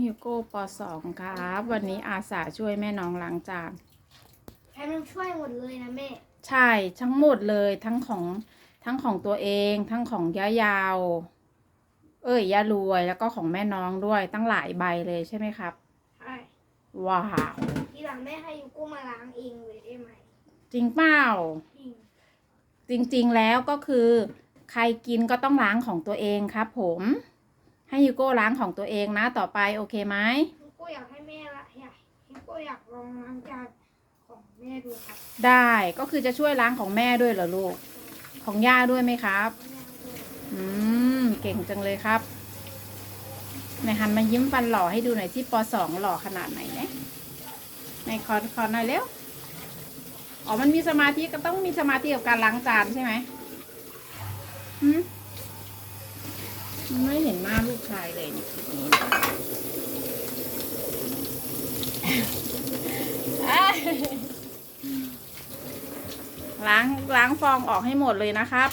องฮิวโก้ปสองครับ วันนี้อาสาช่วยแม่น้องล้างจานแพนมันช่วยหมดเลยนะแม่ ใช่ทั้งหมดเลยทั้งของทั้งของตัวเองทั้งของย่ายาว เอ้ยย่ารวยแล้วก็ของแม่น้องด้วยตั้งหลายใบเลยใช่ไหมครับใช่ว้าวทีหลังแม่ให้ยูโก้มาล้างเองเลยได้ไหมจริงเปล่าจริงจริงๆแล้วก็คือ ใครกินก็ต้องล้างของตัวเองครับผม ให้ยูโก้ล้างของตัวเองนะต่อไปโอเคไหมยูโก้อยากให้แม่ละอยากยูโก้อยากลองล้างจานของแม่ดูครับได้ก็คือจะช่วยล้างของแม่ด้วยเหรอลูก ของย่าด้วยไหมครับแม่ดูอืมเก่งจังเลยครับไหนหันมายิ้มฟันหล่อให้ดูหน่อยที่ปสองหล่อขนาดไหนเนี่ยในคอนคอนหน่อยเร็วอ๋อมันมีสมาธิก็ต้องมีสมาธิกับการล้างจานใช่ไหมหืมมัน ไม่เห็นหน้าลูกชายเลยในคลิปนี้นะล้างล้างฟองออกให้หมดเลยนะครับ